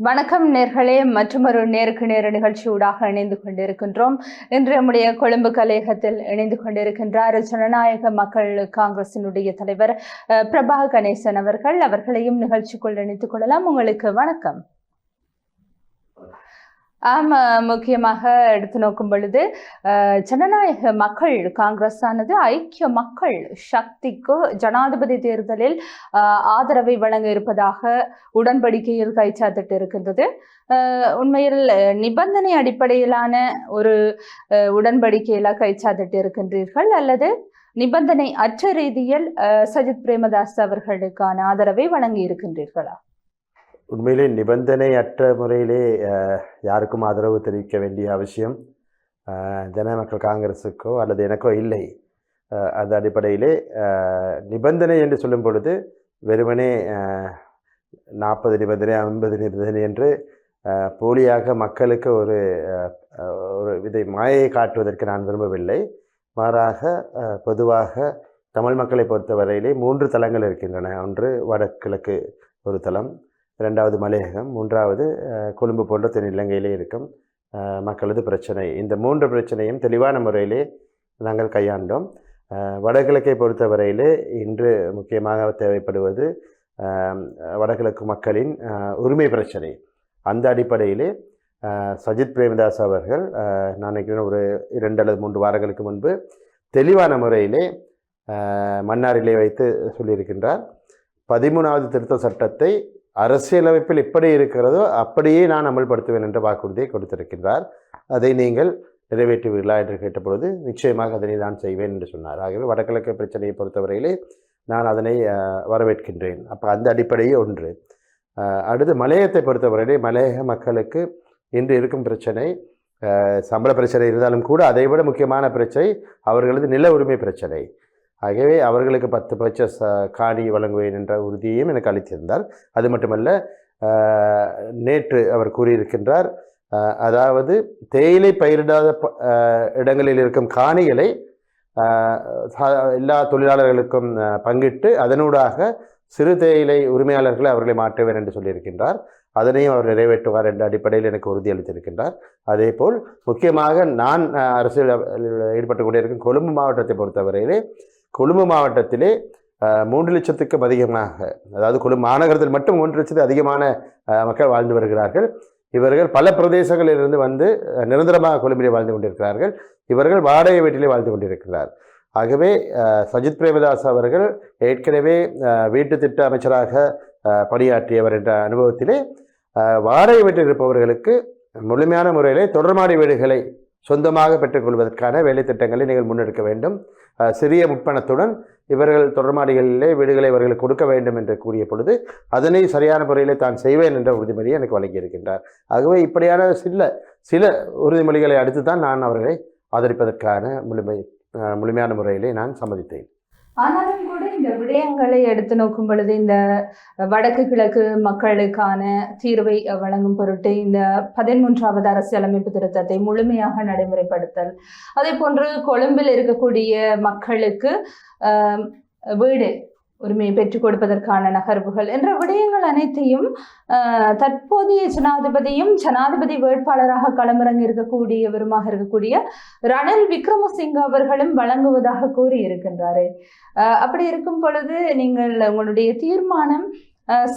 வணக்கம் நேர்களே மற்றொரு நேருக்கு நேர நிகழ்ச்சியூடாக இணைந்து கொண்டிருக்கின்றோம். இன்று நம்முடைய கொழும்பு கலையகத்தில் இணைந்து கொண்டிருக்கின்றார் ஜனநாயக மக்கள் காங்கிரசினுடைய தலைவர் அஹ், பிரபா கணேசன் அவர்கள். அவர்களையும் நிகழ்ச்சிக்குள் இணைத்துக் கொள்ளலாம். உங்களுக்கு வணக்கம். ஆமாம் முக்கியமாக எடுத்து நோக்கும் பொழுது ஜனநாயக மக்கள் காங்கிரஸ் ஆனது ஐக்கிய மக்கள் சக்திக்கு ஜனாதிபதி தேர்தலில் ஆதரவை வழங்க இருப்பதாக உடன்படிக்கையில் கைச்சாத்திட்டு இருக்கின்றது. உண்மையில் நிபந்தனை அடிப்படையிலான ஒரு உடன்படிக்கையில கைச்சாத்திட்டு இருக்கின்றீர்கள் அல்லது நிபந்தனை அற்ற ரீதியில் சஜித் பிரேமதாஸ் அவர்களுக்கான ஆதரவை வழங்கி இருக்கின்றீர்களா? உண்மையிலே நிபந்தனையற்ற முறையிலே யாருக்கும் ஆதரவு தெரிவிக்க வேண்டிய அவசியம் ஜன மக்கள் காங்கிரஸுக்கோ அல்லது எனக்கோ இல்லை. அது அடிப்படையிலே நிபந்தனை என்று சொல்லும் பொழுது வெறுமனே நாற்பது நிபந்தனை ஐம்பது நிபந்தனை என்று போலியாக மக்களுக்கு ஒரு ஒரு விதை மாயை காட்டுவதற்கு நான் விரும்பவில்லை. மாறாக பொதுவாக தமிழ் மக்களை பொறுத்தவரையிலே மூன்று தளங்கள் இருக்கின்றன. ஒன்று வடகிழக்கு ஒரு தளம் ரெண்டாவது மலையகம் மூன்றாவது கொழும்பு போன்ற தென் இலங்கையிலே இருக்கும் மக்களது பிரச்சனை. இந்த மூன்று பிரச்சனையும் தெளிவான முறையிலே நாங்கள் கையாண்டோம். வடகிழக்கை பொறுத்தவரையிலே இன்று முக்கியமாக தேவைப்படுவது வடகிழக்கு மக்களின் உரிமை பிரச்சனை. அந்த அடிப்படையிலே சஜித் பிரேமதாஸ் அவர்கள் நான் நினைக்கிறேன் ஒரு இரண்டு அல்லது மூன்று வாரங்களுக்கு முன்பு தெளிவான முறையிலே மன்னாரிலே வைத்து சொல்லியிருக்கின்றார். பதிமூணாவது திருத்த சட்டத்தை அரசியலமைப்பில் எப்படி இருக்கிறதோ அப்படியே நான் அமல்படுத்துவேன் என்ற வாக்குறுதியை கொடுத்திருக்கின்றார். அதை நீங்கள் நிறைவேற்றுவீர்களா என்று கேட்டபொழுது நிச்சயமாக அதனை நான் செய்வேன் என்று சொன்னார். ஆகவே வடகிழக்கு பிரச்சனையை பொறுத்தவரையிலே நான் அதனை வரவேற்கின்றேன். அப்போ அந்த அடிப்படையே ஒன்று. அடுத்து மலையத்தை பொறுத்தவரையிலே மலையக மக்களுக்கு இன்று இருக்கும் பிரச்சனை சம்பள பிரச்சனை இருந்தாலும் கூட அதைவிட முக்கியமான பிரச்சனை அவர்களது நில உரிமை பிரச்சனை. ஆகவே அவர்களுக்கு பத்து பட்ச ச காணி வழங்குவேன் என்ற உறுதியையும் எனக்கு அளித்திருந்தார். அது மட்டுமல்ல நேற்று அவர் கூறியிருக்கின்றார் அதாவது தேயிலை பயிரிடாத ப- இடங்களில் இருக்கும் காணிகளை எல்லா தொழிலாளர்களுக்கும் பங்கிட்டு அதனூடாக சிறு தேயிலை உரிமையாளர்களை அவர்களை மாற்றுவேன் என்று சொல்லியிருக்கின்றார். அதனையும் அவர் நிறைவேற்றுவார் என்ற அடிப்படையில் எனக்கு உறுதியளித்திருக்கின்றார் அதேபோல் முக்கியமாக நான் அரசியல் ஈடுபட்டு கொண்டிருக்கும் கொழும்பு மாவட்டத்தை பொறுத்தவரையிலே கொழும்பு மாவட்டத்திலே மூன்று லட்சத்துக்கும் அதிகமாக அதாவது கொழும்பு மாநகரத்தில் மட்டும் மூன்று லட்சத்து அதிகமான மக்கள் வாழ்ந்து வருகிறார்கள். இவர்கள் பல பிரதேசங்களிலிருந்து வந்து நிரந்தரமாக கொழும்பிலே வாழ்ந்து கொண்டிருக்கிறார்கள். இவர்கள் வாடகை வீட்டிலே வாழ்ந்து கொண்டிருக்கிறார். ஆகவே சஜித் பிரேமதாஸ் அவர்கள் ஏற்கனவே வீட்டு திட்ட அமைச்சராக பணியாற்றியவர் என்ற அனுபவத்திலே வாடகை வீட்டில் இருப்பவர்களுக்கு முழுமையான முறையிலே தொடர்மாடி வீடுகளை சொந்தமாக பெற்றுக்கொள்வதற்கான வேலை திட்டங்களை நீங்கள் முன்னெடுக்க வேண்டும். சிறிய முற்பணத்துடன் இவர்கள் தொடர்மாடிகளிலே வீடுகளை இவர்களுக்கு கொடுக்க வேண்டும் என்று கூறிய பொழுது அதனை சரியான முறையில் தான் செய்வேன் என்ற உறுதிமொழியை எனக்கு வழங்கியிருக்கின்றார். ஆகவே இப்படியான சில சில உறுதிமொழிகளை அடுத்து தான் நான் அவர்களை ஆதரிப்பதற்கான முழுமை முழுமையான முறையிலே நான் சம்மதித்தேன். ஆனாலும் கூட இந்த விடயங்களை எடுத்து நோக்கும் பொழுது இந்த வடக்கு கிழக்கு மக்களுக்கான தீர்வை வழங்கும் பொருட்டு இந்த பதிமூன்றாவது அரசியலமைப்பு திருத்தத்தை முழுமையாக நடைமுறைப்படுத்தல். அதே போன்று கொழும்பில் இருக்கக்கூடிய மக்களுக்கு வீடு உரிமையை பெற்றுக் கொடுப்பதற்கான நகர்வுகள் என்ற விடயங்கள் அனைத்தையும் தற்போதைய ஜனாதிபதியும் ஜனாதிபதி வேட்பாளராக களமிறங்கி இருக்கக்கூடியவருமாக இருக்கக்கூடிய ரணில் விக்ரமசிங்க அவர்களும் வழங்குவதாக கூறியிருக்கின்றாரு. அப்படி இருக்கும் பொழுது நீங்கள் உங்களுடைய தீர்மானம்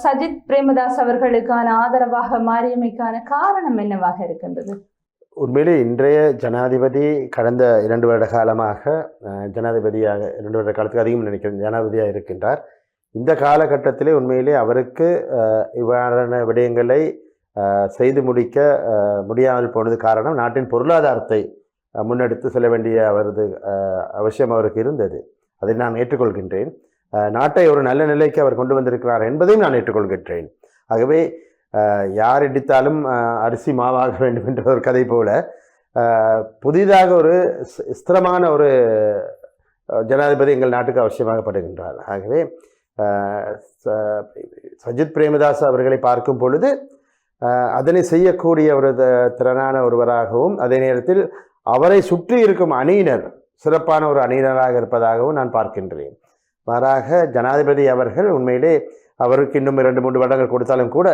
சஜித் பிரேமதாஸ் அவர்களுக்கான ஆதரவாக மாறியமைக்கான காரணம் என்னவாக இருக்கின்றது? உண்மையிலே இன்றைய ஜனாதிபதி கடந்த இரண்டு வருட காலமாக ஜனாதிபதியாக இரண்டு வருட காலத்துக்கு அதிகம் நினைக்கிறேன் ஜனாதிபதியாக இருக்கின்றார். இந்த காலகட்டத்திலே உண்மையிலே அவருக்கு இவ்வாறான விடயங்களை செய்து முடிக்க முடியாமல் போனது காரணம் நாட்டின் பொருளாதாரத்தை முன்னெடுத்து செல்ல வேண்டிய அவரது அவசியம் அவருக்கு இருந்தது. அதை நான் ஏற்றுக்கொள்கின்றேன். நாட்டை ஒரு நல்ல நிலைக்கு அவர் கொண்டு வந்திருக்கிறார் என்பதையும் நான் ஏற்றுக்கொள்கின்றேன். ஆகவே யார் இடித்தாலும் அரிசி மாவாக வேண்டும் என்ற ஒரு கதை போல புதிதாக ஒரு ஸ்- ஸ்திரமான ஒரு ஜனாதிபதி எங்கள் நாட்டுக்கு அவசியமாகப்படுகின்றார். ஆகவே ச- சஜித் பிரேமதாஸ் அவர்களை பார்க்கும் பொழுது அதனை செய்யக்கூடிய ஒரு த- திறனான ஒருவராகவும் அதே நேரத்தில் அவரை சுற்றி இருக்கும் அணியினர் சிறப்பான ஒரு அணியினராக இருப்பதாகவும் நான் பார்க்கின்றேன். மாறாக ஜனாதிபதி அவர்கள் உண்மையிலே அவருக்கு இன்னும் இரண்டு மூன்று வருடங்கள் கொடுத்தாலும் கூட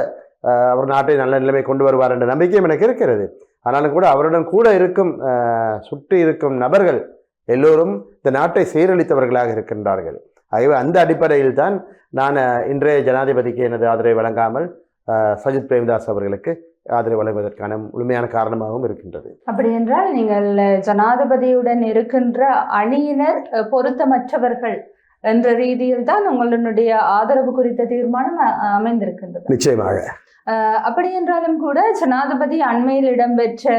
அவர் நாட்டை நல்ல நிலைமை கொண்டு வருவார் என்ற நம்பிக்கையும் எனக்கு இருக்கிறது. ஆனாலும் கூட அவருடன் கூட இருக்கும் சுற்றி இருக்கும் நபர்கள் எல்லோரும் இந்த நாட்டை சீரழித்தவர்களாக இருக்கின்றார்கள். ஆகவே அந்த அடிப்படையில் தான் நான் இன்றைய ஜனாதிபதிக்கு எனது ஆதரவை வழங்காமல் சஜித் பிரேமதாஸ் அவர்களுக்கு ஆதரவு வழங்குவதற்கான முழுமையான காரணமாகவும் இருக்கின்றது. அப்படி என்றால் நீங்கள் ஜனாதிபதியுடன் இருக்கின்ற அணியினர் பொருத்தமற்றவர்கள் என்ற ரீதியில் தான் உங்களுடைய ஆதரவு குறித்த தீர்மானம் அமைந்திருக்கின்றது. நிச்சயமாக. அப்படி என்றாலும் கூட ஜனாதிபதி அண்மையில் இடம்பெற்ற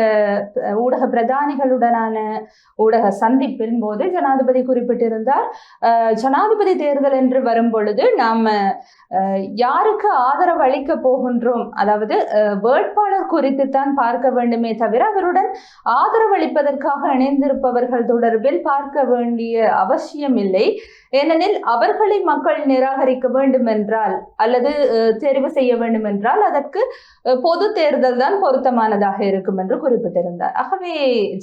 ஊடக பிரதானிகளுடனான ஊடக சந்திப்பின் போது ஜனாதிபதி குறிப்பிட்டிருந்தார். ஜனாதிபதி தேர்தல் என்று வரும் பொழுது நாம் யாருக்கு ஆதரவு அளிக்க போகின்றோம்? அதாவது வேட்பாளர் குறித்து தான் பார்க்க வேண்டுமே தவிர அவருடன் ஆதரவு அளிப்பதற்காக இணைந்திருப்பவர்கள் தொடர்பில் பார்க்க வேண்டிய அவசியம் இல்லை. ஏனெனில் அவர்களை மக்கள் நிராகரிக்க வேண்டும் என்றால் அல்லது தெரிவு செய்ய வேண்டும் என்றால் அதற்கு பொது தேர்தல் தான் பொருத்தமானதாக இருக்கும் என்று குறிப்பிட்டிருந்தார். ஆகவே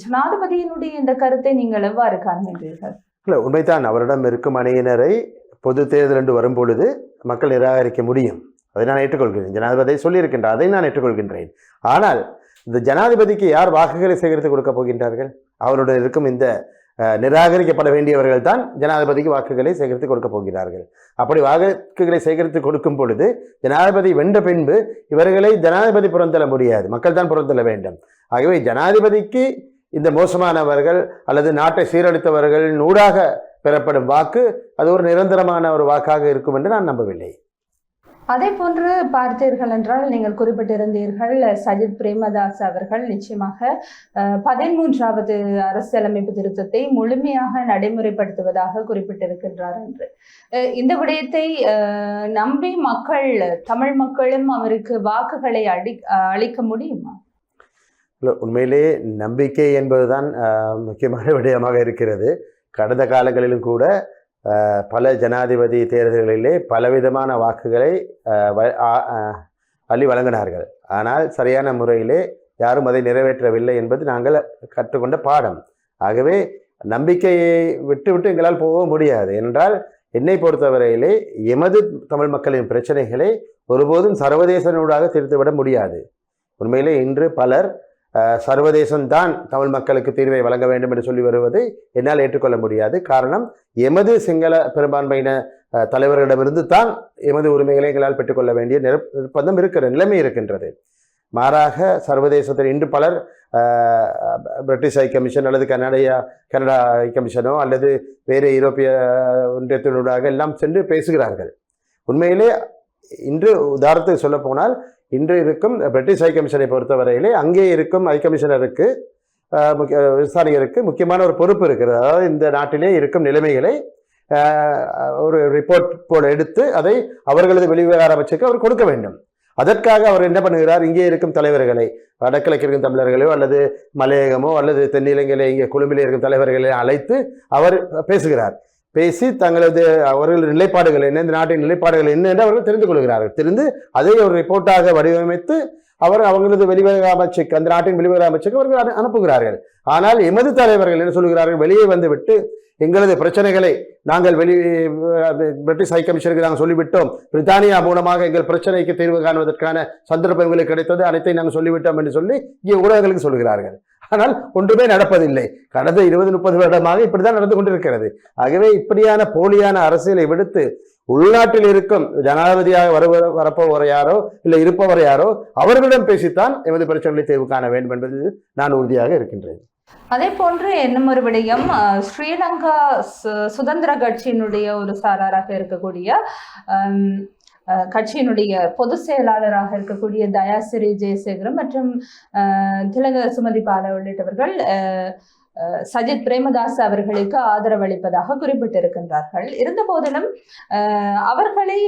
ஜனாதிபதியினுடைய இந்த கருத்தை நீங்கள் எவ்வாறு காண்கின்றீர்கள்? இல்லை உண்மைதான். அவரிடம் இருக்கும் அணியினரை பொது தேர்தல் என்று வரும் பொழுது மக்கள் நிராகரிக்க முடியும். அதை நான் ஏற்றுக்கொள்கிறேன். ஜனாதிபதி சொல்லியிருக்கின்ற அதை நான் ஏற்றுக்கொள்கின்றேன். ஆனால் இந்த ஜனாதிபதிக்கு யார் வாக்குகளை சேகரித்து கொடுக்க போகின்றார்கள்? அவருடன் இருக்கும் இந்த நிராகரிக்கப்பட வேண்டியவர்கள் தான் ஜனாதிபதிக்கு வாக்குகளை சேகரித்து கொடுக்க போகிறார்கள். அப்படி வாக்குகளை சேகரித்து கொடுக்கும் பொழுது ஜனாதிபதி வென்ற பின்பு இவர்களை ஜனாதிபதி புறந்தள்ள முடியாது. மக்கள் தான் புறந்தள்ள வேண்டும். ஆகவே ஜனாதிபதிக்கு இந்த மோசமானவர்கள் அல்லது நாட்டை சீரழித்தவர்கள் நூடாக பெறப்படும் வாக்கு அது ஒரு நிரந்தரமான ஒரு வாக்காக இருக்கும் என்று நான் நம்பவில்லை. அதே போன்று பார்த்தீர்கள் என்றால் நீங்கள் குறிப்பிட்டிருந்தீர்கள் சஜித் பிரேமதாஸ் அவர்கள் நிச்சயமாக பதிமூன்றாவது அரசியலமைப்பு திருத்தத்தை முழுமையாக நடைமுறைப்படுத்துவதாக குறிப்பிட்டிருக்கின்றார் என்று. இந்த விடயத்தை நம்பி மக்கள் தமிழ் மக்களும் அவருக்கு வாக்குகளை அடி அளிக்க முடியுமா? உண்மையிலே நம்பிக்கை என்பதுதான் முக்கியமான விடயமாக இருக்கிறது. கடந்த காலங்களிலும் கூட பல ஜனாதிபதி தேர்தல்களிலே பலவிதமான வாக்குகளை வ- அள்ளி வழங்கினார்கள். ஆனால் சரியான முறையிலே யாரும் அதை நிறைவேற்றவில்லை என்பது நாங்கள் கற்றுக்கொண்ட பாடம். ஆகவே நம்பிக்கையை விட்டு விட்டு எங்களால் போக முடியாது. என்றால் என்னை பொறுத்தவரையிலே எமது தமிழ் மக்களின் பிரச்சனைகளை ஒருபோதும் சர்வதேசனூடாக தீர்த்துவிட முடியாது. உண்மையிலே இன்று பலர் சர்வதேசம்தான் தமிழ் மக்களுக்கு தீர்வை வழங்க வேண்டும் என்று சொல்லி வருவதை என்னால் ஏற்றுக்கொள்ள முடியாது. காரணம் எமது சிங்கள பெரும்பான்மையின தலைவர்களிடமிருந்து தான் எமது உரிமைகளை எங்களால் பெற்றுக்கொள்ள வேண்டிய நிரப்- நிர்பந்தம் இருக்கிற நிலைமை இருக்கின்றது. மாறாக சர்வதேசத்தில் இன்று பலர் பிரிட்டிஷ் ஹை கமிஷன் அல்லது கனடியா கனடா ஹை கமிஷனோ அல்லது வேறு ஐரோப்பிய ஒன்றியத்தினூடாக எல்லாம் சென்று பேசுகிறார்கள். உண்மையிலே இன்று உதாரணத்துக்கு சொல்ல போனால் இன்று இருக்கும் பிரிட்டிஷ் ஹை கமிஷனை பொறுத்தவரையிலே அங்கே இருக்கும் ஹை கமிஷனருக்கு முக்கிய விசாரணைகளுக்கு முக்கியமான ஒரு பொறுப்பு இருக்கிறது. அதாவது இந்த நாட்டிலே இருக்கும் நிலைமைகளை ஒரு ரிப்போர்ட் போல எடுத்து அதை அவர்களது வெளிவிவகார அமைச்சருக்கு அவர் கொடுக்க வேண்டும். அதற்காக அவர் என்ன பண்ணுகிறார்? இங்கே இருக்கும் தலைவர்களை வடக்கிழக்கு இருக்கும் தமிழர்களோ அல்லது மலையகமோ அல்லது தென்னிலங்கையிலே இங்கே கொழும்பிலே இருக்கும் தலைவர்களை அழைத்து அவர் பேசுகிறார். பேசி தங்களது அவர்கள் நிலைப்பாடுகள் என்ன இந்த நாட்டின் நிலைப்பாடுகள் என்ன என்று அவர்கள் தெரிந்து கொள்கிறார்கள். தெரிந்து அதை ஒரு ரிப்போர்ட்டாக வடிவமைத்து அவர் அவங்களது வெளிவர அமைச்சுக்கு அந்த நாட்டின் வெளிவர அமைச்சுக்கு அவர்கள் அனுப்புகிறார்கள். ஆனால் எமது தலைவர்கள் என்ன சொல்கிறார்கள்? வெளியே வந்துவிட்டு எங்களது பிரச்சனைகளை நாங்கள் வெளி பிரிட்டிஷ் ஹை கமிஷனுக்கு நாங்கள் சொல்லிவிட்டோம். பிரித்தானியா மூலமாக எங்கள் பிரச்சனைக்கு தீர்வு காணுவதற்கான சந்தர்ப்பம் எங்களுக்கு கிடைத்தது. அனைத்தையும் நாங்கள் சொல்லிவிட்டோம் என்று சொல்லி இங்கே ஊடகங்களுக்கு சொல்கிறார்கள். ஆனால் ஒன்றுமே நடப்பதில்லை. கடந்த இருபது முப்பது வருடமாக இப்படிதான் நடந்து கொண்டிருக்கிறது. ஆகவே இப்படியான போலியான அரசியலை விடுத்து உள்நாட்டில் இருக்கும் ஜனாதிபதியாக வருவ வரப்போவர் யாரோ இல்லை இருப்பவர் யாரோ அவர்களிடம் பேசித்தான் எமது பிரச்சனைகளை தீர்வு காண வேண்டும் என்பது நான் உறுதியாக இருக்கின்றேன். அதே போன்று இன்னும் ஒரு விடயம் ஸ்ரீலங்கா சு- சுதந்திர கட்சியினுடைய ஒரு சாராராக இருக்கக்கூடிய கட்சியினுடைய பொதுச் செயலாளராக இருக்கக்கூடிய தயாசிரி ஜெயசேகரம் மற்றும் அஹ், திலக சுமதி பால உள்ளிட்டவர்கள் சஜித் பிரேமதாஸ் அவர்களுக்கு ஆதரவளிப்பதாக குறிப்பிட்டிருக்கின்றார்கள். இருந்த போதிலும் அவர்களை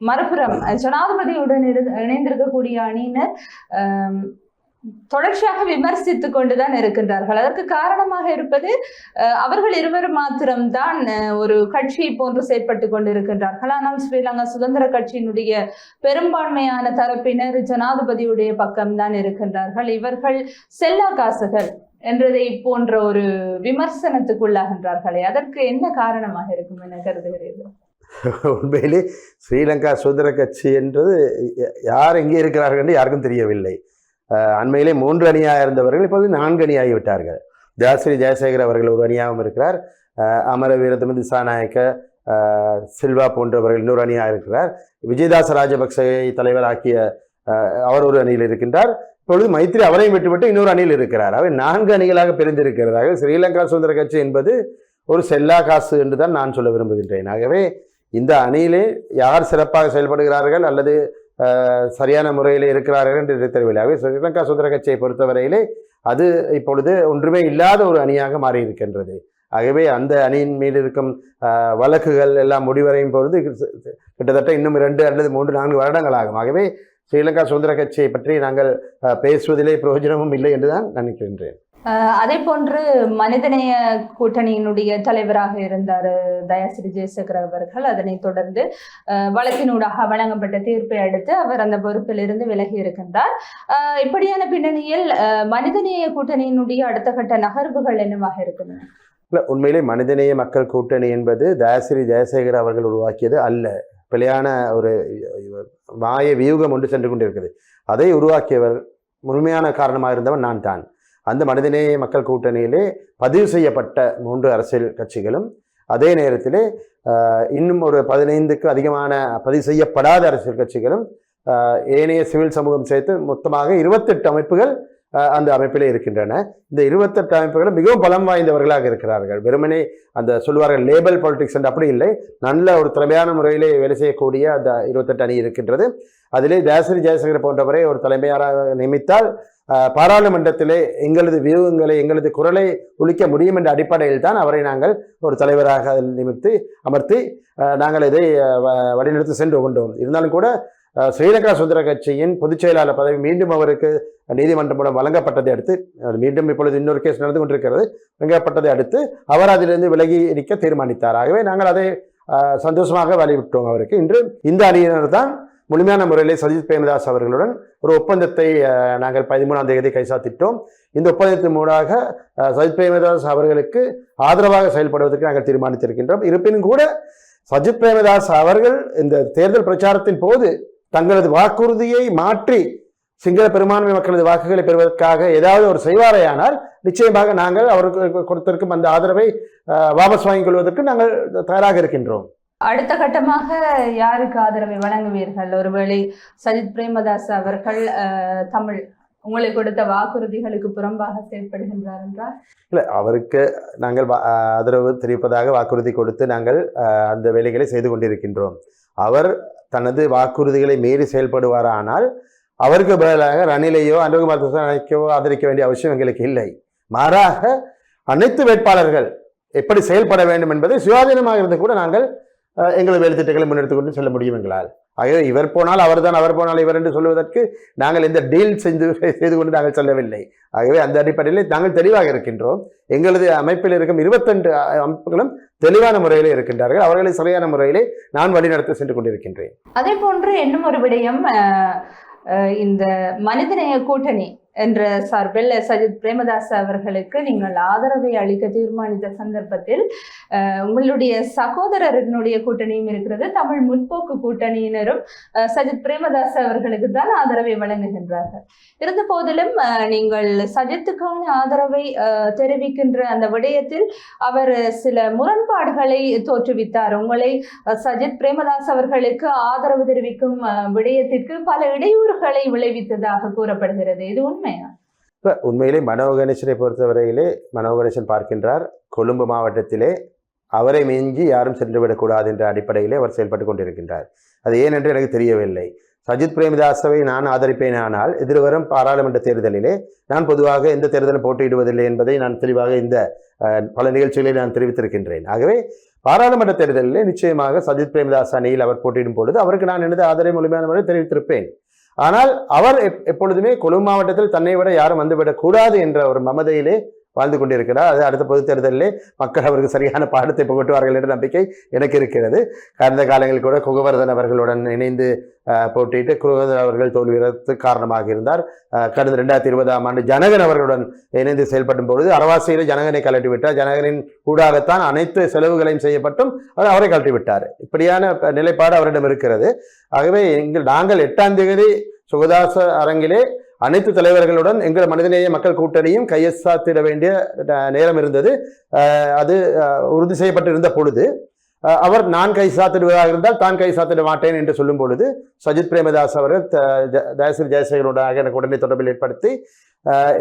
மறுபுறம் ஜனாதிபதியுடன் இரு- இணைந்திருக்கக்கூடிய அணியினர் தொடர்ச்சியாக விமர்சித்துக் கொண்டுதான் இருக்கின்றார்கள். அதற்கு காரணமாக இருப்பது அஹ், அவர்கள் இருவரும் மாத்திரம்தான் ஒரு கட்சியை போன்று செயற்பட்டு கொண்டிருக்கின்றார்கள். ஆனால் ஸ்ரீலங்கா சுதந்திர கட்சியினுடைய பெரும்பான்மையான தரப்பினர் ஜனாதிபதியுடைய பக்கம்தான் இருக்கின்றார்கள். இவர்கள் செல்லா காசுகள் என்றதை போன்ற ஒரு விமர்சனத்துக்குள்ளாகின்றார்களே அதற்கு என்ன காரணமாக இருக்கும் என கருதுகிறீர்கள்? உண்மையிலே ஸ்ரீலங்கா சுதந்திர கட்சி என்றது யார் எங்கே இருக்கிறார்கள் என்று யாருக்கும் தெரியவில்லை. அண்மையிலே மூன்று அணியாக இருந்தவர்கள் இப்போது நான்கு அணியாகி விட்டார்கள். ஜாஸ்ரீ ஜெயசேகர் அவர்கள் ஒரு அணியாகவும் இருக்கிறார். அமர வீரதம திசாநாயக்க சில்வா போன்றவர்கள் இன்னொரு அணியாக இருக்கிறார். விஜயதாச ராஜபக்சவை தலைவராக்கிய அவர் ஒரு அணியில் இருக்கின்றார். இப்பொழுது மைத்ரி அவரையும் விட்டுவிட்டு இன்னொரு அணியில் இருக்கிறார். அவை நான்கு அணிகளாக பிரிந்திருக்கிறதாக ஸ்ரீலங்கா சுதந்திர கட்சி என்பது ஒரு செல்லா காசு என்று தான் நான் சொல்ல விரும்புகின்றேன். ஆகவே இந்த அணியிலே யார் சிறப்பாக செயல்படுகிறார்கள் அல்லது சரியான முறையில் இருக்கிறார்கள் என்று தெரியவில்லை. ஸ்ரீலங்கா சுதந்திர கட்சியை பொறுத்தவரையிலே அது இப்பொழுது ஒன்றுமே இல்லாத ஒரு அணியாக மாறி இருக்கின்றது ஆகவே அந்த அணியின் மீது இருக்கும் வழக்குகள் எல்லாம் முடிவடையும் பொழுது கிட்டத்தட்ட இன்னும் இரண்டு அல்லது மூன்று நான்கு வருடங்கள் ஆகும். ஆகவே ஸ்ரீலங்கா சுதந்திர கட்சியை பற்றி நாங்கள் பேசுவதிலே பிரயோஜனமும் இல்லை என்று தான் நினைக்கின்றேன். அதே போன்று மனிதநேய கூட்டணியினுடைய தலைவராக இருந்தார் தயாசிரி ஜெயசேகர் அவர்கள். அதனைத் தொடர்ந்து வழக்கினூடாக வழங்கப்பட்ட தீர்ப்பை அடுத்து அவர் அந்த பொறுப்பிலிருந்து விலகி இருக்கின்றார். இப்படியான பின்னணியில் மனிதநேய கூட்டணியினுடைய அடுத்த கட்ட நகர்வுகள் என்னவாக இருக்கின்றன இல்லை உண்மையிலே மனிதநேய மக்கள் கூட்டணி என்பது தயாசிரி ஜெயசேகர் அவர்கள் உருவாக்கியது அல்ல. பிழையான ஒரு மாய வியூகம் ஒன்று சென்று கொண்டிருக்கிறது. அதை உருவாக்கியவர் முழுமையான காரணமாக இருந்தவன் நான் தான். அந்த மனிதநேய மக்கள் கூட்டணியிலே பதிவு செய்யப்பட்ட மூன்று அரசியல் கட்சிகளும் அதே நேரத்தில் இன்னும் ஒரு பதினைந்துக்கு அதிகமான பதிவு செய்யப்படாத அரசியல் கட்சிகளும் ஏனைய சிவில் சமூகம் சேர்த்து மொத்தமாக இருபத்தெட்டு அமைப்புகள் அந்த அமைப்பிலே இருக்கின்றன. இந்த இருபத்தெட்டு அமைப்புகளும் மிகவும் பலம் வாய்ந்தவர்களாக இருக்கிறார்கள். வெறுமனே அந்த சொல்வார்கள் லேபல் பாலிடிக்ஸ் என்று அப்படி இல்லை. நல்ல ஒரு திறமையான முறையிலே வேலை செய்யக்கூடிய அந்த இருபத்தெட்டு அணி இருக்கின்றது. அதிலே தயாசிரி ஜெயசங்கர் போன்றவரை ஒரு தலைமையாராக நியமித்தால் பாராளுமன்றத்திலே எங்களது வியூகங்களை எங்களது குரலை ஒழிக்க முடியும் என்ற அடிப்படையில் தான் அவரை நாங்கள் ஒரு தலைவராக நிமித்து அமர்த்தி நாங்கள் இதை வ- வழிநடத்தி சென்று கொண்டோம். இருந்தாலும் கூட ஸ்ரீலங்கா சுதந்திர கட்சியின் பொதுச் செயலாளர் பதவி மீண்டும் அவருக்கு நீதிமன்றம் மூலம் வழங்கப்பட்டதை அடுத்து மீண்டும் இப்பொழுது இன்னொரு கேஸ் நடந்து கொண்டிருக்கிறது வழங்கப்பட்டதை அடுத்து அவர் அதிலிருந்து விலகி இருக்க தீர்மானித்தார். ஆகவே நாங்கள் அதை சந்தோஷமாக வழிவிட்டோம் அவருக்கு. இன்று இந்த அணியினர் தான் முழுமையான முறையிலே சஜித் பிரேமதாஸ் அவர்களுடன் ஒரு ஒப்பந்தத்தை நாங்கள் பதிமூணாம் தேதி கைசாத்திட்டோம் இந்த ஒப்பந்தத்தின் மூலமாக சஜித் பிரேமதாஸ் அவர்களுக்கு ஆதரவாக செயல்படுவதற்கு நாங்கள் தீர்மானித்திருக்கின்றோம். இருப்பினும் கூட சஜித் பிரேமதாஸ் அவர்கள் இந்த தேர்தல் பிரச்சாரத்தின் போது தங்களது வாக்குறுதியை மாற்றி சிங்கள பெரும்பான்மை மக்களது வாக்குகளை பெறுவதற்காக ஏதாவது ஒரு செய்வாரையானால் நிச்சயமாக நாங்கள் அவருக்கு கொடுத்திருக்கும் அந்த ஆதரவை வாபஸ் வாங்கிக் கொள்வதற்கு நாங்கள் தயாராக இருக்கின்றோம். அடுத்த கட்டமாக யாருக்கு ஆதரவை வழங்குவீர்கள்? ஒருவேளை சஜித் பிரேமதாஸ் அவர்கள் தமிழ் உங்களுக்கு கொடுத்த வாக்குறுதிகளுக்கு புறம்பாக செயல்படுகின்றார் என்றால்? இல்லை அவருக்கு நாங்கள் வா- ஆதரவு தெரிவிப்பதாக வாக்குறுதி கொடுத்து நாங்கள் அந்த வேலைகளை செய்து கொண்டிருக்கின்றோம். அவர் தனது வாக்குறுதிகளை மீறி செயல்படுவாரானால் அவருக்கு பதிலாக ரணிலையோ அனுகுமார் அணைக்கவோ ஆதரிக்க வேண்டிய அவசியம் எங்களுக்கு இல்லை. மாறாக அனைத்து வேட்பாளர்கள் எப்படி செயல்பட வேண்டும் என்பதை சுயாதீனமாக இருந்து கூட நாங்கள் எங்களது வேலை திட்டங்களை முன்னெடுத்து கொண்டு செல்ல முடியும் எங்களால். ஆகவே இவர் போனால் அவர்தான் அவர் போனால் இவர் என்று சொல்வதற்கு நாங்கள் எந்த டீல் செய்து செய்து கொண்டு நாங்கள் செல்லவில்லை. ஆகவே அந்த அடிப்படையில் நாங்கள் தெளிவாக இருக்கின்றோம். எங்களது அமைப்பில் இருக்கும் இருபத்தெண்டு அமைப்புகளும் தெளிவான முறையிலே இருக்கின்றார்கள். அவர்களை சரியான முறையிலே நான் வழிநடத்தி சென்று கொண்டிருக்கின்றேன். அதே போன்று இன்னும் ஒரு விடயம் இந்த மனிதநேய கூட்டணி என்ற சார்பில் சஜித் பிரேமதாஸ் அவர்களுக்கு நீங்கள் ஆதரவை அளிக்க தீர்மானித்த சந்தர்ப்பத்தில் உங்களுடைய சகோதரரினுடைய கூட்டணியும் இருக்கிறது. தமிழ் முற்போக்கு கூட்டணியினரும் சஜித் பிரேமதாஸ் அவர்களுக்கு தான் ஆதரவை வழங்குகின்றார்கள். இருந்த போதிலும் நீங்கள் சஜித்துக்கான ஆதரவை தெரிவிக்கின்ற அந்த விடயத்தில் அவர் சில முரண்பாடுகளை தோற்றுவித்தார். உங்களை சஜித் பிரேமதாஸ் அவர்களுக்கு ஆதரவு தெரிவிக்கும் விடயத்திற்கு பல இடையூறுகளை விளைவித்ததாக கூறப்படுகிறது. இது உண்மையா? இப்போ உண்மையிலே மனோகணேசனை பொறுத்தவரையிலே மனோகணேசன் பார்க்கின்றார். கொழும்பு மாவட்டத்திலே அவரை மிஞ்சி யாரும் சென்றுவிடக்கூடாது என்ற அடிப்படையிலே அவர் செயல்பட்டு கொண்டிருக்கின்றார். அது ஏன் என்று எனக்கு தெரியவில்லை. சஜித் பிரேமதாசவை நான் ஆதரிப்பேன் ஆனால் எதிர்வரும் பாராளுமன்ற தேர்தலிலே நான் பொதுவாக எந்த தேர்தலும் போட்டியிடுவதில்லை என்பதை நான் தெளிவாக இந்த பல நிகழ்ச்சிகளில் நான் தெரிவித்திருக்கின்றேன். ஆகவே பாராளுமன்ற தேர்தலிலே நிச்சயமாக சஜித் பிரேமதாஸ் அணியில் அவர் போட்டியிடும் பொழுது அவருக்கு நான் எனது ஆதரவை முழுமையான முறையில் தெரிவித்திருப்பேன். ஆனால் அவர் எப்- எப்பொழுதுமே கொழும்பு மாவட்டத்தில் தன்னை விட யாரும் வந்துவிடக் கூடாது என்ற ஒரு மமதையிலே வாழ்ந்து கொண்டிருக்கிறார். அது அடுத்த பொது தேர்தலிலே மக்கள் அவருக்கு சரியான பாடத்தை புகட்டுவார்கள் என்ற நம்பிக்கை எனக்கு இருக்கிறது. கடந்த காலங்களில் கூட குகவர்தன் அவர்களுடன் இணைந்து போட்டியிட்டு குகவர்தன் அவர்கள் தோல்வியதற்கு காரணமாக இருந்தார். கடந்த ரெண்டாயிரத்தி இருபதாம் ஆண்டு ஜனகன் அவர்களுடன் இணைந்து செயல்படும் பொழுது அரவாசியில் ஜனகனை கலட்டி விட்டார் ஜனகனின் கூடாகத்தான் அனைத்து செலவுகளையும் செய்யப்பட்டும் அவர் அவரை கழட்டி விட்டார் இப்படியான நிலைப்பாடு அவரிடம் இருக்கிறது. ஆகவே எங்கள் நாங்கள் எட்டாம் தேதி சுகதாச அரங்கிலே அனைத்து தலைவர்களுடன் எங்கள் மனிதநேய மக்கள் கூட்டணியும் கையெழுத்தாத்திட வேண்டிய நேரம் இருந்தது. அது உறுதி செய்யப்பட்டிருந்த பொழுது அவர் நான் கை சாத்திடுவதாக இருந்தால் தான் கை சாத்திட மாட்டேன் என்று சொல்லும் பொழுது சஜித் பிரேமதாஸ் அவர்கள் த- ஜ- தயசிரி ஜெயசேகரோடாக எனக்கு உடனே தொடர்பில் ஏற்படுத்தி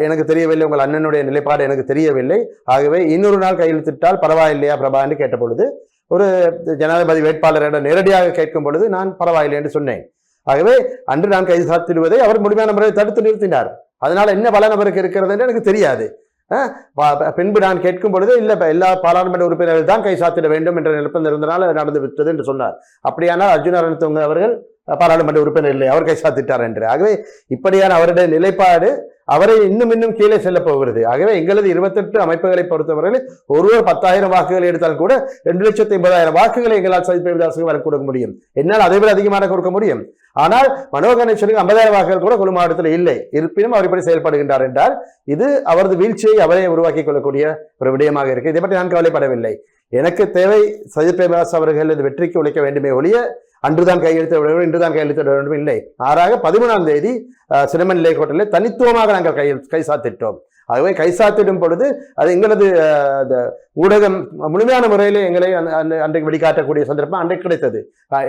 எனக்கு தெரியவில்லை உங்கள் அண்ணனுடைய நிலைப்பாடு எனக்கு தெரியவில்லை. ஆகவே இன்னொரு நாள் கையெழுத்திட்டால் பரவாயில்லையா பிரபா என்று கேட்ட பொழுது ஒரு ஜனாதிபதி வேட்பாளரிடம் நேரடியாக கேட்கும் பொழுது நான் பரவாயில்லை என்று சொன்னேன். ஆகவே அன்று நான் கைது சாத்திடுவதை அவர் முழுமையான முறையை தடுத்து நிறுத்தினார். அதனால் என்ன பலன் அவருக்கு இருக்கிறது என்று எனக்கு தெரியாது. பின்பு நான் கேட்கும் பொழுது இல்லை எல்லா பாராளுமன்ற உறுப்பினர்கள் தான் கை சாத்திட வேண்டும் என்ற நிலப்பம் இருந்தனால் அது நடந்து விட்டது என்று சொன்னார். அப்படியானால் அர்ஜுன் அரணத்துவங்க அவர்கள் பாராளுமன்ற உறுப்பினர் இல்லை அவர் கை சாத்திட்டார் என்று. ஆகவே இப்படியான அவருடைய நிலைப்பாடு அவரை இன்னும் இன்னும் கீழே செல்ல போகிறது. ஆகவே எங்களது இருபத்தெட்டு அமைப்புகளை பொறுத்தவரையில் ஒருவர் பத்தாயிரம் வாக்குகள் எடுத்தால் கூட ரெண்டு லட்சத்தி ஐம்பதாயிரம் வாக்குகளை எங்களால் சஜித் பிரேமதாசுக்கு வர கொடுக்க முடியும். என்னால் அதை விட அதிகமாக கொடுக்க முடியும். ஆனால் மனோ கணேசனுக்கு ஐம்பதாயிரம் வாக்குகள் கூட கொழு மாவட்டத்தில் இல்லை. இருப்பினும் அவர் இப்படி செயல்படுகின்றார் என்றால் இது அவரது வீழ்ச்சியை அவரே உருவாக்கிக் கொள்ளக்கூடிய ஒரு விடயமாக இருக்கு. இதை பற்றி நான் கவலைப்படவில்லை. எனக்கு தேவை சஜித் பிரேமதாஸ் அவர்கள் வெற்றிக்கு உழைக்க வேண்டுமே ஒழிய அன்றுதான் கையெழுத்த வேண்டும் இன்றுதான் கையெழுத்த வேண்டும். இல்லை. மாறாக பதிமூணாம் தேதி அஹ், சினமன் ஹோட்டலில் தனித்துவமாக நாங்கள் கை கை சாத்திட்டோம். ஆகவே கை சாத்திடும் பொழுது அது எங்களது அந்த ஊடகம் முழுமையான முறையில் எங்களை அன்றைக்கு வெளிக்காட்டக்கூடிய சந்தர்ப்பம் அன்றைக்கு கிடைத்தது.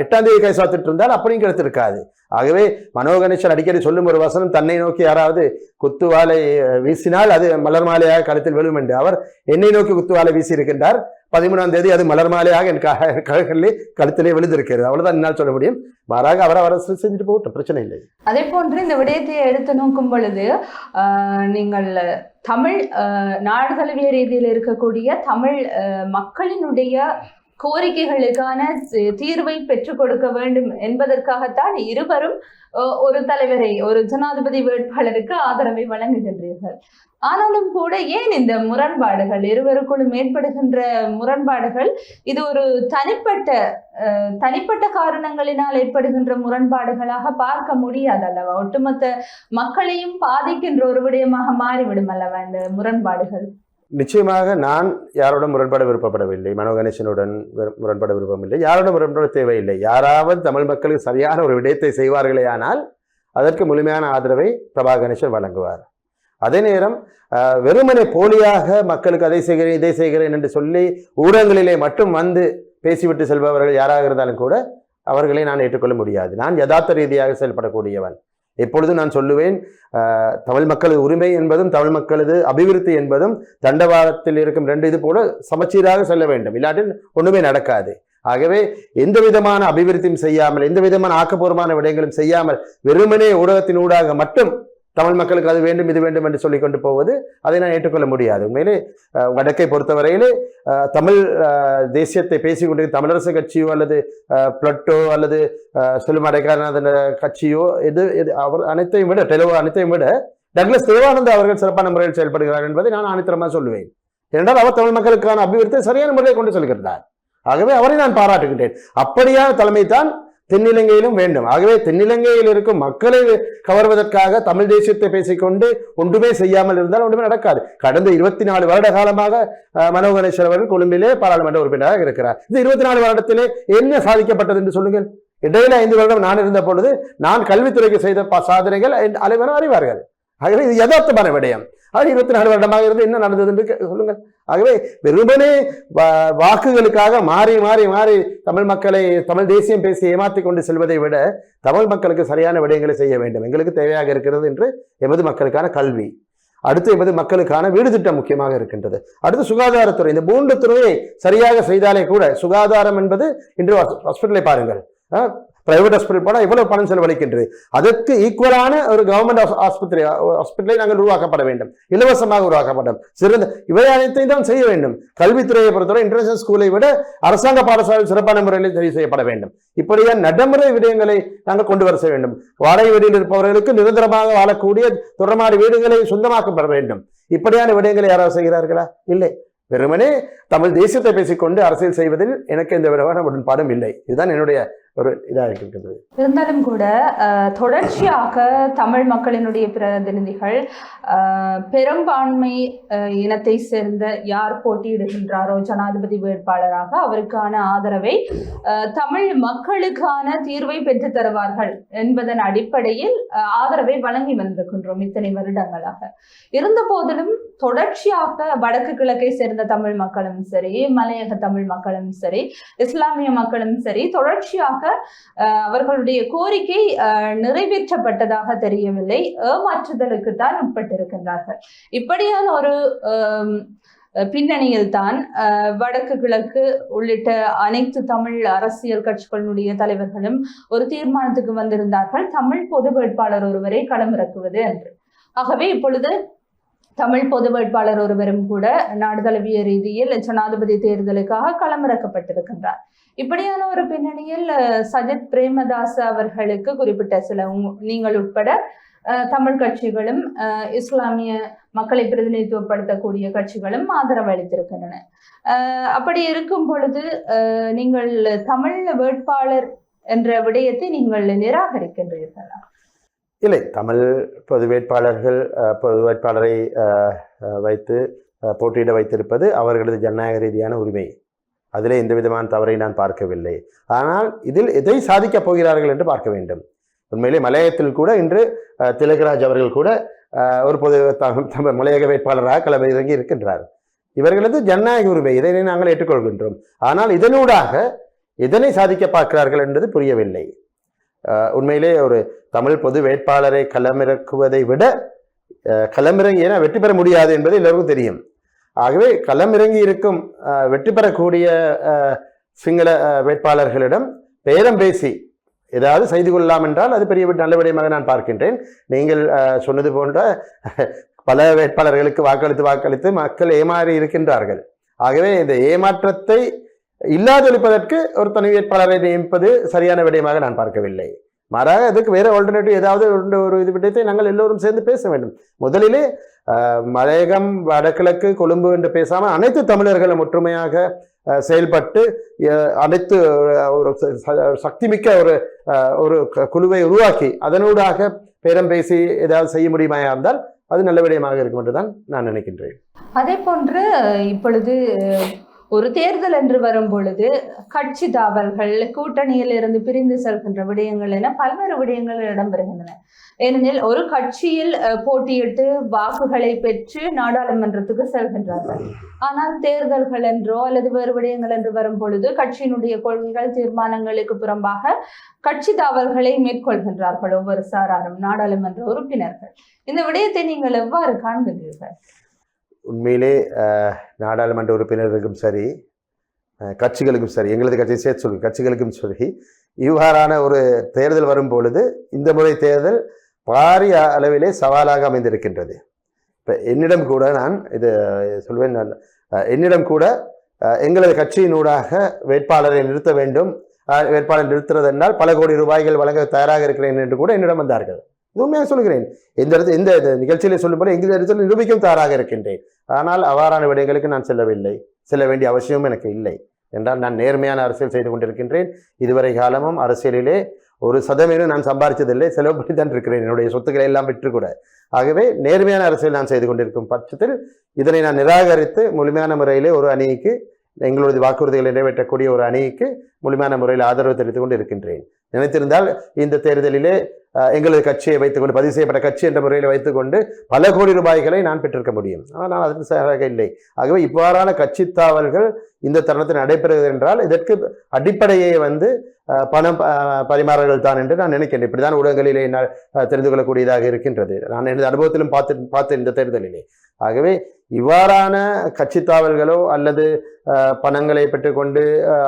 எட்டாம் தேதி கை சாத்திட்டு இருந்தால் அப்படியும் கிடைத்திருக்காது. ஆகவே மனோ கணேசன் அடிக்கடி சொல்லும் ஒரு வசனம் தன்னை நோக்கி யாராவது குத்துவாலை வீசினால் அது மலர் மாலையாக கழுத்தில் விழும் என்று. அவர் என்னை நோக்கி குத்துவாலை வீசி இருக்கின்றார் பதிமூணாம் தேதி அது மலர் மாலையாக என் கழகங்களே கழுத்திலே விழுந்திருக்கிறது. அவ்வளவுதான் என்னால் சொல்ல முடியும். மாறாக அவர் அவர் செஞ்சுட்டு போகட்டும் பிரச்சனை இல்லை. அதே போன்று இந்த விடயத்தை எடுத்து நோக்கும் பொழுது ஆஹ், நீங்கள் தமிழ் நாடு தழுவிய ரீதியில் இருக்கக்கூடிய தமிழ் மக்களினுடைய கோரிக்கைகளுக்கான தீர்வை பெற்றுக் கொடுக்க வேண்டும் என்பதற்காகத்தான் இருவரும் ஒரு தலைவரை ஒரு ஜனாதிபதி வேட்பாளருக்கு ஆதரவை வழங்குகின்றீர்கள். ஆனாலும் கூட ஏன் இந்த முரண்பாடுகள்? இருவருக்குள்ளும் ஏற்படுகின்ற முரண்பாடுகள் இது ஒரு தனிப்பட்ட தனிப்பட்ட காரணங்களினால் ஏற்படுகின்ற முரண்பாடுகளாக பார்க்க முடியாது அல்லவா ஒட்டுமொத்த மக்களையும் பாதிக்கின்ற ஒரு விடயமாக மாறிவிடும் அல்லவா இந்த முரண்பாடுகள்? நிச்சயமாக நான் யாரோட முரண்பட விருப்பப்படவில்லை? மனோ கணேசனுடன் முரண்பட விருப்பமில்லை. யாரோட முரண்பட தேவையில்லை? யாராவது தமிழ் மக்களுக்கு சரியான ஒரு விடயத்தை செய்வார்களே ஆனால் அதற்கு முழுமையான ஆதரவை பிரபா கணேசன் வழங்குவார். அதே நேரம் வெறுமனை போலியாக மக்களுக்கு அதை செய்கிறேன் இதை செய்கிறேன் என்று சொல்லி ஊடகங்களிலே மட்டும் வந்து பேசிவிட்டு செல்பவர்கள் யாராக இருந்தாலும் கூட அவர்களை நான் ஏற்றுக்கொள்ள முடியாது. நான் யதார்த்த ரீதியாக செயல்படக்கூடியவன். எப்பொழுதும் நான் சொல்லுவேன் தமிழ் மக்களது உரிமை என்பதும் தமிழ் மக்களது அபிவிருத்தி என்பதும் தண்டவாளத்தில் இருக்கும் ரெண்டு இது போல சமச்சீராக செல்ல வேண்டும். இல்லாட்டில் ஒன்றுமே நடக்காது. ஆகவே எந்த விதமான அபிவிருத்தியும் செய்யாமல் எந்த விதமான ஆக்கப்பூர்வமான விடயங்களும் செய்யாமல் வெறுமனே ஊடகத்தின் ஊடாக மட்டும் தமிழ் மக்களுக்கு அது வேண்டும் இது வேண்டும் என்று சொல்லி கொண்டு போவது அதை நான் ஏற்றுக்கொள்ள முடியாது. உண்மையிலே வடக்கை பொறுத்தவரையிலே தமிழ் தேசியத்தை பேசிக்கொண்டு தமிழரசு கட்சியோ அல்லது பிளட்டோ அல்லது செல்லும் அடைக்காரநாதன் கட்சியோ எது எது அவர் அனைத்தையும் விட டெலவோ அனைத்தையும் விட டக்ளஸ் தேவானந்த அவர்கள் சிறப்பான முறையில் செயல்படுகிறார் என்பதை நான் ஆணித்தரமாக சொல்லுவேன். ஏனென்றால் அவர் தமிழ் மக்களுக்கான அபிவிருத்தி சரியான முறையை கொண்டு செல்கிறார் ஆகவே அவரை நான் பாராட்டுகின்றேன். அப்படியான தலைமை தான் தென்னிலங்கையிலும் வேண்டும். ஆகவே தென்னிலங்கையில் இருக்கும் மக்களை கவர்வதற்காக தமிழ் தேசியத்தை பேசிக்கொண்டு ஒன்றுமே செய்யாமல் இருந்தால் ஒன்றுமே நடக்காது. கடந்த இருபத்தி நாலு வருட காலமாக அஹ், மனோ கணேசன் அவர்கள் கொழும்பிலே பாராளுமன்ற உறுப்பினராக இருக்கிறார். இந்த இருபத்தி நாலு வருடத்திலே என்ன சாதிக்கப்பட்டது என்று சொல்லுங்கள். இடையில ஐந்து வருடம் நான் இருந்த பொழுது நான் கல்வித்துறைக்கு செய்த சாதனைகள் அனைவரும் அறிவார்கள். ஆகவே இது யதார்த்தமான விடயம். அது இருபத்தி நாலு வருடமாக இருந்து என்ன நடந்தது என்று சொல்லுங்கள். ஆகவே வெறுமனே வாக்குகளுக்காக மாறி மாறி மாறி தமிழ் மக்களை தமிழ் தேசியம் பேசி ஏமாற்றிக் கொண்டு செல்வதை விட தமிழ் மக்களுக்கு சரியான விடயங்களை செய்ய வேண்டும். எங்களுக்கு தேவையாக இருக்கிறது என்று எமது மக்களுக்கான கல்வி. அடுத்து எமது மக்களுக்கான வீடு திட்டம் முக்கியமாக இருக்கின்றது. அடுத்து சுகாதாரத்துறை. இந்த மூன்று துறையை சரியாக செய்தாலே கூட சுகாதாரம் என்பது இன்று ஹாஸ்பிட்டலை பாருங்கள். பிரைவேட் ஹாஸ்பிட்டல் போனால் இவ்வளவு பணம் செலவழிக்கின்றது. அதற்கு ஈக்குவலான ஒரு கவர்மெண்ட் ஆஸ்பத்திரி ஹாஸ்பிட்டலை நாங்கள் உருவாக்கப்பட வேண்டும். இலவசமாக உருவாக்கப்படும். சிறந்த இவை அனைத்தையும் தான் செய்ய வேண்டும். கல்வித்துறையை பொறுத்தவரை இன்டர்நேஷனல் ஸ்கூலை விட அரசாங்க பாடசாலை சிறப்பான முறையில் தெரிவு செய்யப்பட வேண்டும். இப்படியா நடைமுறை விடயங்களை நாங்கள் கொண்டு வர செய்ய வேண்டும். வாடகை வீடியில் இருப்பவர்களுக்கு நிரந்தரமாக வாழக்கூடிய தொடர்மாடி வீடுகளை சொந்தமாக்கப்பட வேண்டும். இப்படியான விடயங்களை யாராவது செய்கிறார்களா? இல்லை. வெறுமனே தமிழ் தேசியத்தை பேசிக்கொண்டு அரசியல் செய்வதில் எனக்கு எந்த விதமான உடன்பாடும் இல்லை. இதுதான் என்னுடைய ஒரு இதாக இருக்கின்றது. இருந்தாலும் கூட தொடர்ச்சியாக தமிழ் மக்களினுடைய பிரதிநிதிகள் பெரும்பான்மை இனத்தை சேர்ந்த யார் போட்டியிடுகின்றாரோ ஜனாதிபதி வேட்பாளராக அவருக்கான ஆதரவை தமிழ் மக்களுக்கான தீர்வை பெற்று தருவார்கள் என்பதன் அடிப்படையில் ஆதரவை வழங்கி வந்திருக்கின்றோம் இத்தனை வருடங்களாக. இருந்த போதிலும் தொடர்ச்சியாக வடக்கு கிழக்கை சேர்ந்த தமிழ் மக்களும் சரி மலையக தமிழ் மக்களும் சரி இஸ்லாமிய மக்களும் சரி தொடர்ச்சியாக காரணமாக அவர்களுடைய கோரிக்கை அஹ், நிறைவேற்றப்பட்டதாக தெரியவில்லை. ஏமாற்றுதலுக்கு தான் உட்பட்டிருக்கின்றார்கள். இப்படியான ஒரு பின்னணியில் தான் வடக்கு கிழக்கு உள்ளிட்ட அனைத்து தமிழ் அரசியல் கட்சிகளுடைய தலைவர்களும் ஒரு தீர்மானத்துக்கு வந்திருந்தார்கள். தமிழ் பொது வேட்பாளர் ஒருவரை களமிறக்குவது என்று. ஆகவே இப்பொழுது தமிழ் பொது வேட்பாளர் ஒருவரும் கூட நாடு தழுவிய ரீதியில் ஜனாதிபதி தேர்தலுக்காக களமிறக்கப்பட்டிருக்கின்றார். இப்படியான ஒரு பின்னணியில் சஜித் பிரேமதாஸ் அவர்களுக்கு குறிப்பிட்ட சில நீங்கள் உட்பட தமிழ் கட்சிகளும் இஸ்லாமிய மக்களை பிரதிநிதித்துவப்படுத்தக்கூடிய கட்சிகளும் ஆதரவு அளித்திருக்கின்றன. அப்படி இருக்கும் பொழுது நீங்கள் தமிழ் வேட்பாளர் என்ற விடயத்தை நீங்கள் நிராகரிக்கின்றீர்களா? இல்லை தமிழ் பொது வேட்பாளர்கள் பொது வேட்பாளரை வைத்து போட்டியிட வைத்திருப்பது அவர்களது ஜனநாயக ரீதியான உரிமை. அதிலே எந்த விதமான தவறை நான் பார்க்கவில்லை. ஆனால் இதில் எதை சாதிக்கப் போகிறார்கள் என்று பார்க்க வேண்டும். உண்மையிலே மலையத்தில் கூட இன்று திலகராஜ் அவர்கள் கூட ஒரு பொது தமிழ் மலையக வேட்பாளராக களமிறங்கி இருக்கின்றார். இவர்களது ஜனநாயக உரிமை இதனை நாங்கள் ஏற்றுக்கொள்கின்றோம். ஆனால் இதனூடாக எதனை சாதிக்க பார்க்கிறார்கள் என்பது புரியவில்லை. உண்மையிலே ஒரு தமிழ் பொது வேட்பாளரை களமிறக்குவதை விட களமிறங்கி ஏன்னா வெற்றி பெற முடியாது என்பது எல்லோருக்கும் தெரியும். ஆகவே களமிறங்கி இருக்கும் வெற்றி பெறக்கூடிய சிங்கள வேட்பாளர்களிடம் பேரம் பேசி ஏதாவது செய்து கொள்ளலாம் என்றால் அது பெரிய நல்ல விடயமாக நான் பார்க்கின்றேன். நீங்கள் சொன்னது போன்ற பல வேட்பாளர்களுக்கு வாக்களித்து வாக்களித்து மக்கள் ஏமாறி இருக்கின்றார்கள். ஆகவே இந்த ஏமாற்றத்தை இல்லாதொழிப்பதற்கு ஒரு தனி வேட்பாளரை நியமிப்பது சரியான விடயமாக நான் பார்க்கவில்லை. மாறாக அதுக்கு வேற ஆல்டர்னேட்டிவ் ஏதாவது ஒரு இது விடயத்தை நாங்கள் எல்லோரும் சேர்ந்து பேச வேண்டும். முதலிலே மலையகம் வடகிழக்கு கொழும்பு என்று பேசாமல் அனைத்து தமிழர்களும் ஒற்றுமையாக செயல்பட்டு அனைத்து ஒரு ச- சக்திமிக்க ஒரு ஒரு குழுவை உருவாக்கி அதனூடாக பேரம் பேசி ஏதாவது செய்ய முடியுமா இருந்தால் அது நல்ல விடயமாக இருக்கும் என்று தான் நான் நினைக்கின்றேன். அதே போன்று இப்பொழுது ஒரு தேர்தல் என்று வரும் பொழுது கட்சி தாவல்கள் கூட்டணியில் இருந்து பிரிந்து செல்கின்ற விடயங்கள் என பல்வேறு விடயங்கள் இடம்பெறுகின்றன. ஏனெனில் ஒரு கட்சியில் போட்டியிட்டு வாக்குகளை பெற்று நாடாளுமன்றத்துக்கு செல்கின்றார்கள். ஆனால் தேர்தல்கள் என்றோ அல்லது வேறு விடயங்கள் என்று வரும் பொழுது கட்சியினுடைய கொள்கைகள் தீர்மானங்களுக்கு புறம்பாக கட்சி தாவல்களை மேற்கொள்கின்றார்கள் ஒவ்வொரு சாராரும் நாடாளுமன்ற உறுப்பினர்கள். இந்த விடயத்தை நீங்கள் எவ்வாறு காண்கின்றீர்கள்? உண்மையிலே நாடாளுமன்ற உறுப்பினர்களுக்கும் சரி கட்சிகளுக்கும் சரி எங்களது கட்சியை சேர்த்து சொல்லி கட்சிகளுக்கும் சரி இவ்வாறான ஒரு தேர்தல் வரும் பொழுது இந்த முறை தேர்தல் பாரிய அளவிலே சவாலாக அமைந்திருக்கின்றது. இப்போ என்னிடம் கூட நான் இது சொல்வேன் நான் என்னிடம் கூட எங்களது கட்சியினூடாக வேட்பாளரை நிறுத்த வேண்டும் வேட்பாளர் நிறுத்துறது என்றால் பல கோடி ரூபாய்கள் வழங்க தயாராக இருக்கிறேன் என்று கூட என்னிடம் வந்தார்கள். உண்மையாக சொல்கிறேன் இந்த இடத்துல இந்த இந்த நிகழ்ச்சியிலே சொல்லும்போது எங்கள் இடத்துல நிரூபிக்கும் தயாராக இருக்கின்றேன். ஆனால் அவ்வாறான விடயங்களுக்கு நான் செல்லவில்லை. செல்ல வேண்டிய அவசியமும் எனக்கு இல்லை. என்றால் நான் நேர்மையான அரசியல் செய்து கொண்டிருக்கின்றேன். இதுவரை காலமும் அரசியலிலே ஒரு சதவீதம் நான் சம்பாதிச்சதில்லை செலவு பண்ணி தான் இருக்கிறேன். என்னுடைய சொத்துக்களை எல்லாம் விற்று கூட ஆகவே நேர்மையான அரசியல் நான் செய்து கொண்டிருக்கும் பட்சத்தில் இதனை நான் நிராகரித்து முழுமையான முறையிலே ஒரு அணிக்கு எங்களது வாக்குறுதிகளை நிறைவேற்றக்கூடிய ஒரு அணிக்கு முழுமையான முறையில் ஆதரவு தெரிவித்துக் கொண்டு இருக்கின்றேன் நினைத்திருந்தால் இந்த தேர்தலிலே எங்களது கட்சியை வைத்துக்கொண்டு பதிவு செய்யப்பட்ட கட்சி என்ற முறையில் வைத்துக்கொண்டு பல கோடி ரூபாய்களை நான் பெற்றிருக்க முடியும். ஆனால் நான் அதற்கு சரியாக இல்லை. ஆகவே இவ்வாறான கட்சி தாவல்கள் இந்த தருணத்தில் நடைபெறுகிறது என்றால் இதற்கு அடிப்படையே வந்து பணம் பரிமாறல்கள் தான் என்று நான் நினைக்கின்றேன். இப்படிதான் ஊடகங்களிலே என்னால் தெரிந்து கொள்ளக்கூடியதாக இருக்கின்றது. நான் எனது அனுபவத்திலும் பார்த்து பார்த்தேன் இந்த தேர்தலிலே. ஆகவே இவ்வாறான கட்சி தாவல்களோ அல்லது பணங்களை பெற்றுக்கொண்டு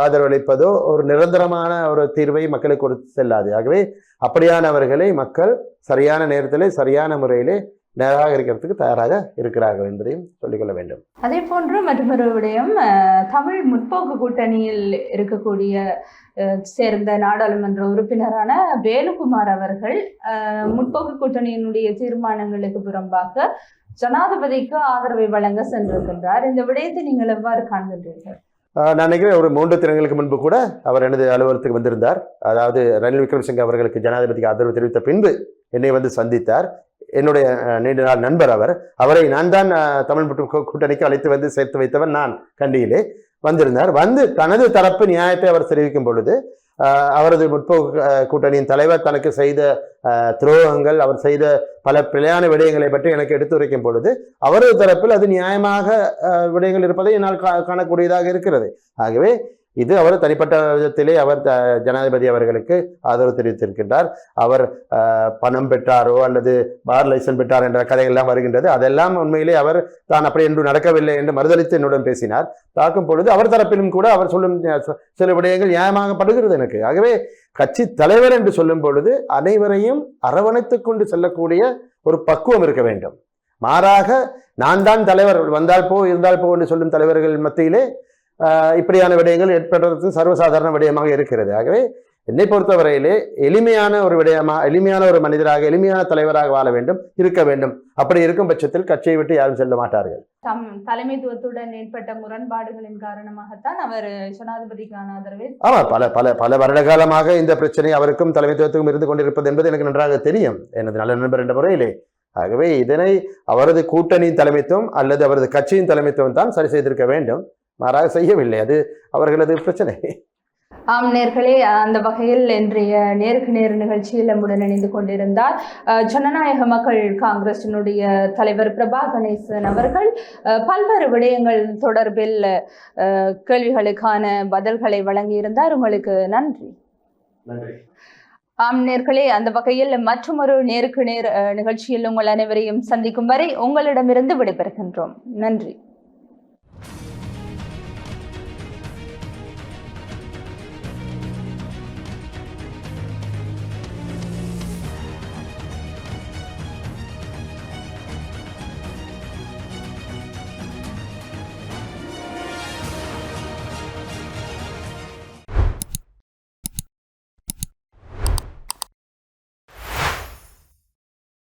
ஆதரவளிப்பதோ ஒரு நிரந்தரமான ஒரு தீர்வை மக்களுக்கு கொடுத்து செல்லாது. ஆகவே அப்படியானவர்களை மக்கள் சரியான நேரத்திலே சரியான முறையிலே நிராகரிக்கிறதுக்கு தயாராக இருக்கிறார்கள் என்பதையும் சொல்லிக்கொள்ள வேண்டும். அதே போன்று மற்றொரு விடயம் அஹ், தமிழ் முற்போக்கு கூட்டணியில் இருக்கக்கூடிய அஹ், சேர்ந்த நாடாளுமன்ற உறுப்பினரான வேலுகுமார் அவர்கள் அஹ், முற்போக்கு கூட்டணியினுடைய தீர்மானங்களுக்கு புறம்பாக ஜனாதிபதிக்கு ஆதரவை வழங்க சென்றிருக்கின்றார். இந்த விடயத்தை நீங்கள் எவ்வாறு காண்கின்றீர்கள்? நான் நினைக்கிறேன் ஒரு மூன்று தினங்களுக்கு முன்பு கூட அவர் எனது அலுவலகத்துக்கு வந்திருந்தார். அதாவது ரணில் விக்ரமசிங்க அவர்களுக்கு ஜனாதிபதிக்கு ஆதரவு தெரிவித்த பின்பு என்னை வந்து சந்தித்தார். என்னுடைய நீண்ட நாள் நண்பர் அவர். அவரை நான் தான் தமிழ் கூட்டணிக்கு அழைத்து வந்து சேர்த்து வைத்தவன் நான் கண்டியிலே வந்திருந்தார். வந்து தனது தரப்பு நியாயத்தை அவர் தெரிவிக்கும் பொழுது அவரது முற்போக்கு கூட்டணியின் தலைவர் தனக்கு செய்த அஹ், துரோகங்கள் அவர் செய்த பல பிழையான விடயங்களை பற்றி எனக்கு எடுத்துரைக்கும் பொழுது அவரது தரப்பில் அது நியாயமாக விடயங்கள் இருப்பதை என்னால் கா- காணக்கூடியதாக இருக்கிறது. ஆகவே இது அவர் தனிப்பட்ட விதத்திலே அவர் த- ஜனாதிபதி அவர்களுக்கு ஆதரவு தெரிவித்திருக்கின்றார். அவர் பணம் பெற்றாரோ அல்லது பார் லைசன்ஸ் பெற்றார் என்ற கதைகள்லாம் வருகின்றது. அதெல்லாம் உண்மையிலே அவர் தான் அப்படி என்று நடக்கவில்லை என்று மறுதளித்து என்னுடன் பேசினார். தாக்கும் பொழுது அவர் தரப்பிலும் கூட அவர் சொல்லும் சில விடயங்கள் நியாயமாகப்படுகிறது எனக்கு. ஆகவே கட்சி தலைவர் என்று சொல்லும் பொழுது அனைவரையும் அரவணைத்து கொண்டு செல்லக்கூடிய ஒரு பக்குவம் இருக்க வேண்டும். மாறாக நான் தான் தலைவர் வந்தால் போ இருந்தால் போ என்று சொல்லும் தலைவர்கள் மத்தியிலே இப்படியான விடயங்கள் ஏற்படுறது சர்வசாதாரண விடயமாக இருக்கிறது. ஆகவே என்னை பொறுத்தவரையிலே எளிமையான ஒரு விடயமா எளிமையான ஒரு மனிதராக எளிமையான தலைவராக வாழ வேண்டும் இருக்க வேண்டும். அப்படி இருக்கும் பட்சத்தில் கட்சியை விட்டு யாரும் செல்ல மாட்டார்கள். தம் தலைமைத்துவத்துடன் ஏற்பட்ட முரண்பாடுகளின் காரணமாகத்தான் அவர் ஜனாதிபதிக்கான ஆதரவை ஆமா பல பல பல வருட காலமாக இந்த பிரச்சனை அவருக்கும் தலைமைத்துவத்துக்கும் இருந்து கொண்டிருப்பது என்பது எனக்கு நன்றாக தெரியும். எனது நல்ல நண்பர் என்ற முறையிலே. ஆகவே இதனை அவரது கூட்டணியின் தலைமைத்துவம் அல்லது அவரது கட்சியின் தலைமைத்துவம் தான் சரி செய்திருக்க வேண்டும். மாறாக செய்யவில்லை. அது அவர்களது பிரச்சனை. ஆம் நேர்களே அந்த வகையில் இன்றைய நேருக்கு நேர் நிகழ்ச்சியில் நம்முடன் இணைந்து கொண்டிருந்தார் அஹ், ஜனநாயக மக்கள் காங்கிரசினுடைய தலைவர் பிரபா கணேசன் அவர்கள். பல்வேறு விடயங்கள் தொடர்பில் அஹ், கேள்விகளுக்கான பதில்களை வழங்கியிருந்தார். உங்களுக்கு நன்றி. நன்றி. ஆம் நேர்களே அந்த வகையில் மற்றொரு நேருக்கு நேர் நிகழ்ச்சியில் உங்கள் அனைவரையும் சந்திக்கும் வரை உங்களிடமிருந்து விடைபெறுகின்றோம். நன்றி.